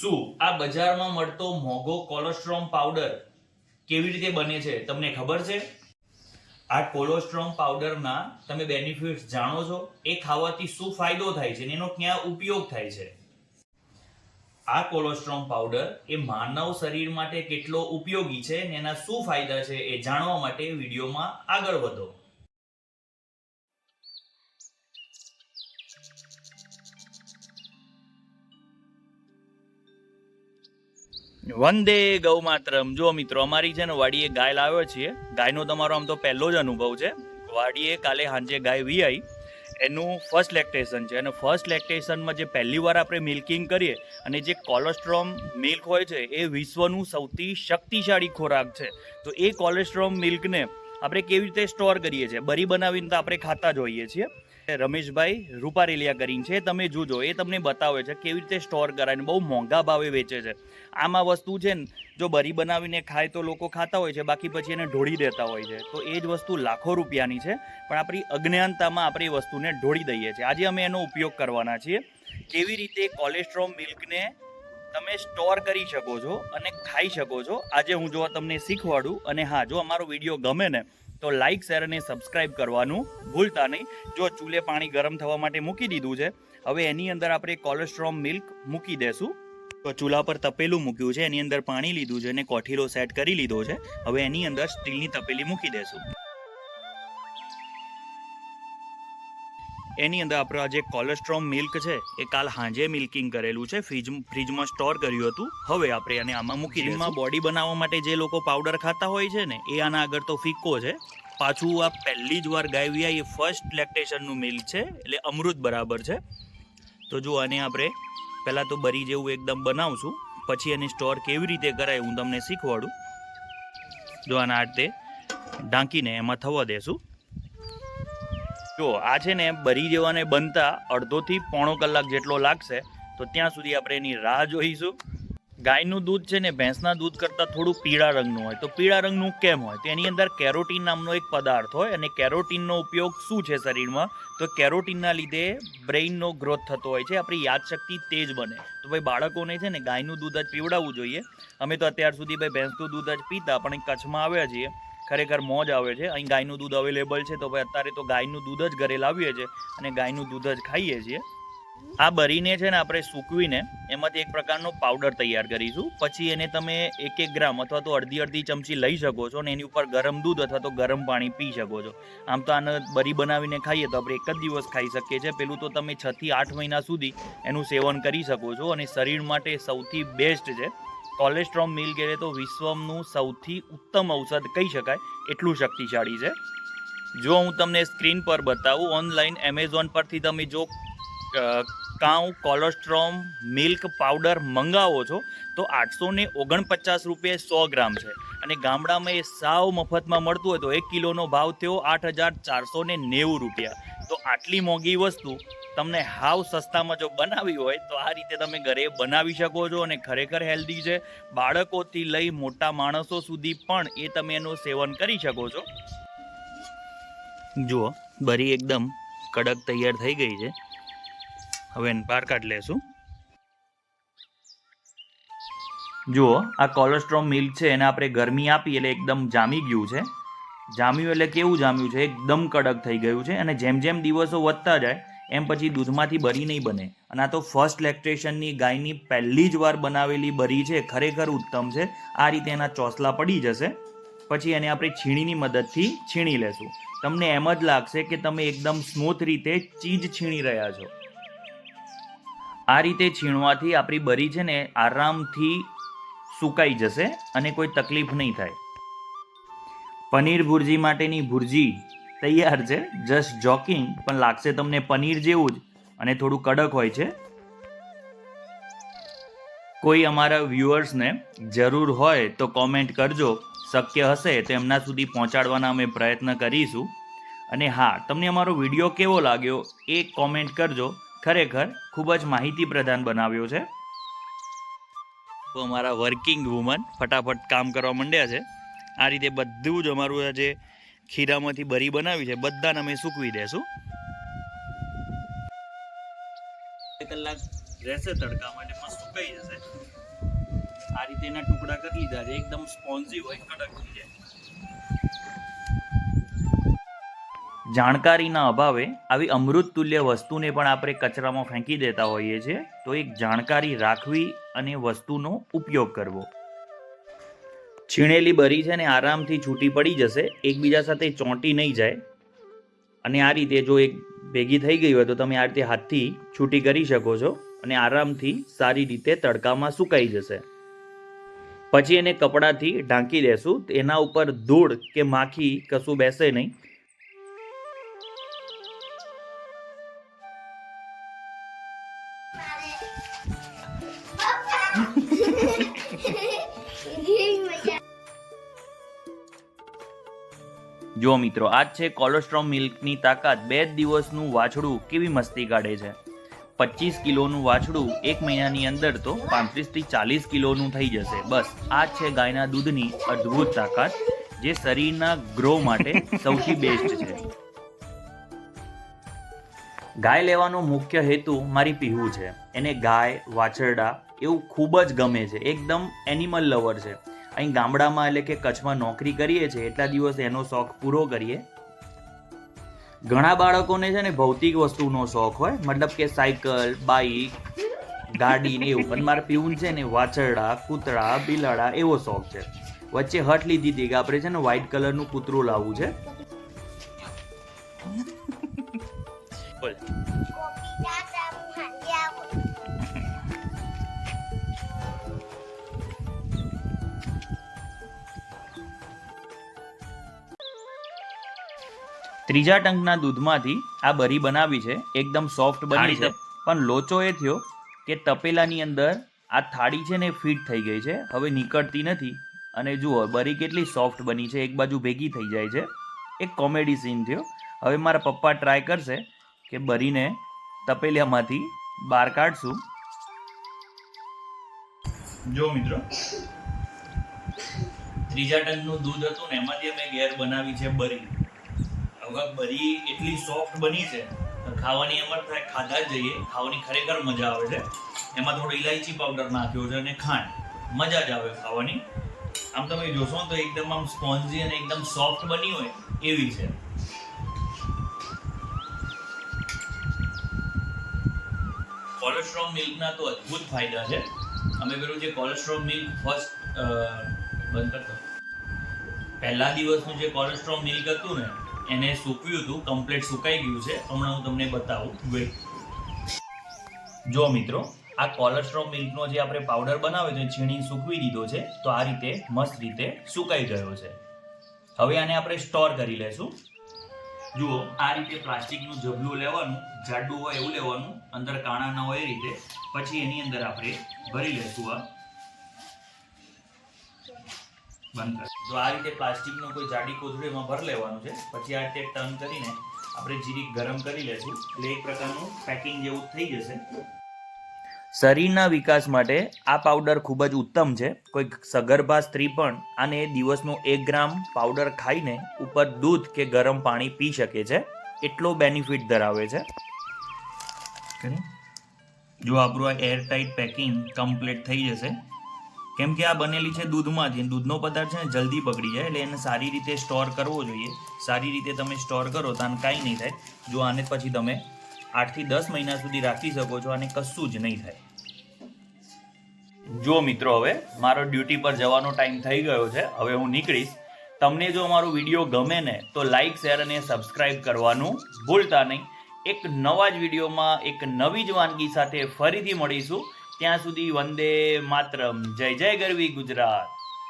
શું? આ બજારમાં મળતો મોંઘો કોલેસ્ટ્રોમ પાવડર કેવી રીતે બને છે? તમને ખબર છે? આ કોલેસ્ટ્રોમ પાવડરના તમે બેનિફિટ્સ જાણો છો. એ ખાવાથી શું ફાયદો થાય છે અને એનો ક્યાં ઉપયોગ થાય છે? આ કોલેસ્ટ્રોમ પાવડર એ માનવ શરીર માટે કેટલો ઉપયોગી છે અને એના શું ફાયદા છે એ જાણવા માટે વિડીયોમાં આગળ વધો. વંદે ગૌ માતરમ જો મિત્રો, અમારી છે ને વાડીએ ગાય લાવ્યો છીએ. ગાયનો તમારો આમ તો પહેલો જ અનુભવ છે. વાડીએ કાલે સાંજે ગાય વી આવી એનું ફર્સ્ટ લેક્ટેશન છે. અને ફર્સ્ટ લેક્ટેશનમાં જે પહેલી વાર આપણે મિલ્કિંગ કરીએ અને જે કોલેસ્ટ્રોમ મિલ્ક હોય છે, એ વિશ્વનું સૌથી શક્તિશાળી ખોરાક છે. તો એ કોલેસ્ટ્રોમ મિલ્કને આપણે કેવી રીતે સ્ટોર કરીએ છીએ? બરી બનાવીને તો આપણે ખાતા જ હોઈએ છીએ રમેશભાઈ રૂપારેલિયા કરીને છે તમે જોજો, એ તમને બતાવે છે કેવી રીતે સ્ટોર કરાય બહુ મોંઘા ભાવે વેચે છે. આમાં વસ્તુ છે ને, જો બરી બનાવીને ખાય તો લોકો ખાતા હોય છે, બાકી પછી એને ઢોળી દેતા હોય છે. તો એ જ વસ્તુ લાખો રૂપિયાની છે, પણ આપણી અજ્ઞાનતામાં આપણે એ વસ્તુને ઢોળી દઈએ છીએ. આજે અમે એનો ઉપયોગ કરવાના છીએ. કેવી રીતે કોલેસ્ટ્રોલ મિલ્કને તમે સ્ટોર કરી શકો છો અને ખાઈ શકો છો. આજે હું જો તમને શીખવાડું અને હા, જો અમારો વીડિયો ગમે ને, તો લાઈક શેર અને સબસ્ક્રાઇબ કરવાનું ભૂલતા નહીં. જો ચૂલે પાણી ગરમ થવા માટે મૂકી દીધું છે, હવે એની અંદર આપણે કોલેસ્ટ્રોમ મિલ્ક મૂકી દેશું. તો ચૂલા પર તપેલું મૂક્યું છે, એની અંદર પાણી લીધું છે અને કોઠીલો સેટ કરી લીધો છે. હવે એની અંદર સ્ટીલની તપેલી મૂકી દેશું. એની અંદર આપણો આ જે કોલેસ્ટ્રોમ મિલ્ક છે એ કાલ હાંજે મિલ્કિંગ કરેલું છે ફ્રીજ ફ્રીજમાં સ્ટોર કર્યું હતું. હવે આપણે એને આમાં મૂકી દઈશું. બોડી બનાવવા માટે જે લોકો પાવડર ખાતા હોય છે ને એ આના આગળ તો ફિક્કો છે. પાછું આ પહેલી જ વાર ગાયવિયા એ ફર્સ્ટ લેક્ટેશનનું મિલ્ક છે એટલે અમૃત બરાબર છે. તો જો આને આપણે પહેલાં તો બરી જેવું એકદમ બનાવશું પછી એને સ્ટોર કેવી રીતે કરાય હું તમને શીખવાડું. જો આના આ રીતે ઢાંકીને એમાં થવા દેશું. જો આ છે ને બરી જેવાને બનતા અડધોથી પોણો કલાક જેટલો લાગશે, તો ત્યાં સુધી આપણે એની રાહ જોઈશું. ગાયનું દૂધ છે ને ભેંસના દૂધ કરતાં થોડું પીળા રંગનું હોય. તો પીળા રંગનું કેમ હોય? તો એની અંદર કેરોટીન નામનો એક પદાર્થ હોય અને કેરોટીનનો ઉપયોગ શું છે શરીરમાં? તો કેરોટીનના લીધે બ્રેઇનનો ગ્રોથ થતો હોય છે, આપણી યાદશક્તિ તેજ બને. તો ભાઈ બાળકોને છે ને ગાયનું દૂધ જ પીવડાવવું જોઈએ. અમે તો અત્યાર સુધી ભાઈ ભેંસનું દૂધ જ પીતા, પણ કચ્છમાં આવ્યા છીએ. ખરેખર મોજ આવે છે. અહીં ગાયનું દૂધ અવેલેબલ છે તો ભાઈ અત્યારે તો ગાયનું દૂધ જ ઘરે લાવીએ છીએ અને ગાયનું દૂધ જ ખાઈએ છીએ. આ બરીને છે ને આપણે સૂકવીને એમાંથી એક પ્રકારનો પાવડર તૈયાર કરીશું. પછી એને તમે એક એક ગ્રામ અથવા તો અડધી અડધી ચમચી લઈ શકો છો અને એની ઉપર ગરમ દૂધ અથવા તો ગરમ પાણી પી શકો છો. આમ તો આને બરી બનાવીને ખાઈએ તો આપણે એક જ દિવસ ખાઈ શકીએ છીએ. પેલું તો તમે છથી આઠ મહિના સુધી એનું સેવન કરી શકો છો અને શરીર માટે સૌથી બેસ્ટ છે. કોલેસ્ટ્રોલ મિલગેરે તો વિશ્વનું સૌથી ઉત્તમ ઔષધ કહી શકાય, એટલું શક્તિશાળી છે. જો હું તમને સ્ક્રીન પર બતાવું, ઓનલાઈન એમેઝોન પરથી તમે જો કાઉ, કોલેસ્ટ્રોમ, મિલ્ક પાવડર મંગાવો છો તો આઠસો ને ઓગણપચાસ રૂપિયા સો ગ્રામ છે. અને ગામડામાં એ સાવ મફતમાં મળતું હોય તો એક કિલોનો ભાવ થયો આઠ હજાર ચારસો ને નેવું રૂપિયા. તો આટલી મોંઘી વસ્તુ તમને હાવ સસ્તામાં જો બનાવી હોય તો આ રીતે તમે ઘરે બનાવી શકો છો અને ખરેખર હેલ્ધી છે. બાળકોથી લઈ મોટા માણસો સુધી પણ એ તમે એનું સેવન કરી શકો છો. જુઓ, બરી એકદમ કડક તૈયાર થઈ ગઈ છે. હવે એને બહાર કાઢી લેશું. જુઓ, આ કોલેસ્ટ્રોલ મિલ્ક છે, એને આપણે ગરમી આપી એટલે એકદમ જામી ગયું છે. જામ્યું એટલે કેવું જામ્યું છે? એકદમ કડક થઈ ગયું છે અને જેમ જેમ દિવસો વધતા જાય, એમ પછી દૂધમાંથી બરી નહીં બને. અને આ તો ફર્સ્ટ લેક્ટેશનની ગાયની પહેલી જ વાર બનાવેલી બરી છે, ખરેખર ઉત્તમ છે. આ રીતે એના ચોસલા પડી જશે. પછી એને આપણે છીણીની મદદથી છીણી લેશું. તમને એમ જ લાગશે કે તમે એકદમ સ્મૂથ રીતે ચીજ છીણી રહ્યા છો. આ રીતે છીણવાથી આપણી બરી છે ને આરામથી સુકાઈ જશે અને કોઈ તકલીફ નહીં થાય. પનીર ભુરજી માટેની ભુરજી તૈયાર છે. જસ્ટ જોકિંગ પણ લાગશે તમને પનીર જેવું જ અને થોડું કડક હોય છે. કોઈ અમારા વ્યુઅર્સને જરૂર હોય તો કોમેન્ટ કરજો. શક્ય હશે તો એમના સુધી પહોંચાડવાના અમે પ્રયત્ન કરીશું. અને હા, તમને અમારો વીડિયો કેવો લાગ્યો એ કોમેન્ટ કરજો. ખરેખર ખૂબ જ માહિતી પ્રદાન બનાવ્યો છે. તો અમારા વર્કિંગ વુમન ફટાફટ કામ કરવા માંડ્યા છે. આ રીતે બધું જ અમારું જે ખીરામાંથી બરી બનાવી છે, બધાને અમે સૂકવી દેશું. કલાક રહેશે તડકા માટે, મસ્ત સુકાઈ જશે. આ રીતે એના ટુકડા કરી લીધા છે, એકદમ સ્પોન્જી હોય, કડક થઈ જાય. જાણકારીના અભાવે આવી અમૃત તુલ્ય વસ્તુને પણ આપણે કચરામાં ફેંકી દેતા હોઈએ છીએ, તો એક જાણકારી રાખવી અને વસ્તુનો ઉપયોગ કરવો. છીણેલી બરી છે ને આરામથી છૂટી પડી જશે, એકબીજા સાથે ચોંટી નહીં જાય. અને આ રીતે જો એક ભેગી થઈ ગઈ હોય તો તમે આ રીતે હાથથી છૂટી કરી શકો છો અને આરામથી સારી રીતે તડકામાં સુકાઈ જશે. પછી એને કપડાથી ઢાંકી દેશું, એના ઉપર ધૂળ કે માખી કશું બેસે નહીં. જો મિત્રો, આજ છે કોલેસ્ટ્રોમ મિલ્કની તાકાત બે દિવસનું વાછડું કેવી મસ્તી કાઢે છે? પચીસ કિલોનું વાછડું એક મહિનાની અંદર તો પાંત્રીસથી ચાલીસ કિલોનું થઈ જશે. બસ આ છે ગાયના દૂધની અદ્ભુત તાકાત, જે શરીરના ગ્રો માટે સૌથી બેસ્ટ છે. ગાય લેવાનો મુખ્ય હેતુ મારી પીવું છે. એને ગાય, વાછરડા એવું ખૂબ જ ગમે છે. એકદમ એનિમલ લવર છે. અહીં ગામડામાં એટલે કે કચ્છમાં નોકરી કરીએ છીએ, એટલા દિવસ એનો શોખ પૂરો કરીએ. ઘણા બાળકોને છે ને ભૌતિક વસ્તુનો શોખ હોય, મતલબ કે સાયકલ, બાઈક, ગાડી ને એવું. પણ મારે પીવું છે ને વાછરડા, કૂતરા, બિલાડા એવો શોખ છે. વચ્ચે હટ લીધી હતી કે આપણે છે ને વ્હાઈટ કલરનું કૂતરું લાવવું છે. બોલ. ત્રીજા ટંકના દૂધમાંથી આ બરી બનાવી છે એકદમ સોફ્ટ બની છે. પણ લોચો એ થયો કે તપેલાની અંદર આ થાળી છે ને ફિટ થઈ ગઈ છે. હવે નીકળતી નથી. અને જુઓ બરી કેટલી સોફ્ટ બની છે. એક બાજુ ભેગી થઈ જાય છે. એક કોમેડી સીન થયો. હવે મારા પપ્પા ટ્રાય કરશે કે બરીને તપેલિયામાંથી બહાર કાઢશું. જો મિત્રો ત્રીજા ટંકનું દૂધ હતું ને એમાંથી અમે ઘેર બનાવી છે બરી. હવે બરી એટલી સોફ્ટ બની છે ખાવાની એમ થાય ખાધા જ જઈએ. ખાવાની ખરેખર મજા આવે છે. એમાં થોડો ઇલાયચી પાવડર નાખ્યો છે અને ખાંડ. મજા જ આવે ખાવાની. આમ તમે જોશો તો એકદમ આમ સ્પોન્જી અને એકદમ સોફ્ટ બની હોય એવી છે. કોલેસ્ટ્રોલ મિલ્કના તો અદ્ભુત ફાયદા છે. અમે પેલું જે કોલેસ્ટ્રોલ મિલ્ક ફર્સ્ટ બંધ કરતો. પહેલા દિવસનું જે કોલેસ્ટ્રોલ મિલ્ક હતું ને એને સૂકવ્યું હતું કમ્પ્લીટ સુકાઈ ગયું છે. હમણાં હું તમને બતાવું. વેટ જો મિત્રો, આ કોલેસ્ટ્રોલ મિલ્કનો જે આપણે પાવડર બનાવ્યો છે, છીણી સૂકવી દીધો છે, તો આ રીતે મસ્ત રીતે સુકાઈ ગયો છે. હવે આને આપણે સ્ટોર કરી લેશું. જુઓ, આ રીતે પ્લાસ્ટિકનું જબલું લેવાનું, જાડું હોય એવું લેવાનું, અંદર કાણા ના હોય એ રીતે. પછી એની અંદર આપણે ભરી લેશું આ. બંધ જો આ રીતે પ્લાસ્ટિકનો કોઈ જાડી કોથળીમાં ભર લેવાનું છે પછી આ રીતે ટર્ન કરીને આપણે જીરીક ગરમ કરી લેશું. એટલે એક પ્રકારનું પેકિંગ જેવું થઈ જશે. શરીરના વિકાસ માટે આ પાવડર ખૂબ જ ઉત્તમ છે. કોઈ સગર્ભા સ્ત્રી પણ આને દિવસનો એક ગ્રામ પાવડર ખાઈને ઉપર દૂધ કે ગરમ પાણી પી શકે છે. એટલો બેનિફિટ ધરાવે છે. જો આપણું આ એર ટાઈટ પેકિંગ કમ્પ્લીટ થઈ જશે કેમ કે આ બનેલી છે દૂધમાંથી દૂધનો પદાર્થ છે ને જલ્દી બગડી જાય એટલે એને સારી રીતે સ્ટોર કરવો જોઈએ. સારી રીતે તમે સ્ટોર કરો તો આને કાંઈ નહીં થાય. જો આને પછી તમે આઠથી દસ મહિના સુધી રાખી શકો છો અને કશું જ નહીં થાય. જો મિત્રો હવે મારો ડ્યુટી પર જવાનો ટાઈમ થઈ ગયો છે, હવે હું નીકળીશ. તમને જો અમારો વીડિયો ગમે ને તો લાઈક, શેર અને સબસ્ક્રાઈબ કરવાનું ભૂલતા નહીં. એક નવા જ વિડીયોમાં એક નવી જ વાનગી સાથે ફરીથી મળીશું. ત્યાં સુધી વંદે માતરમ. જય જય ગરવી ગુજરાત.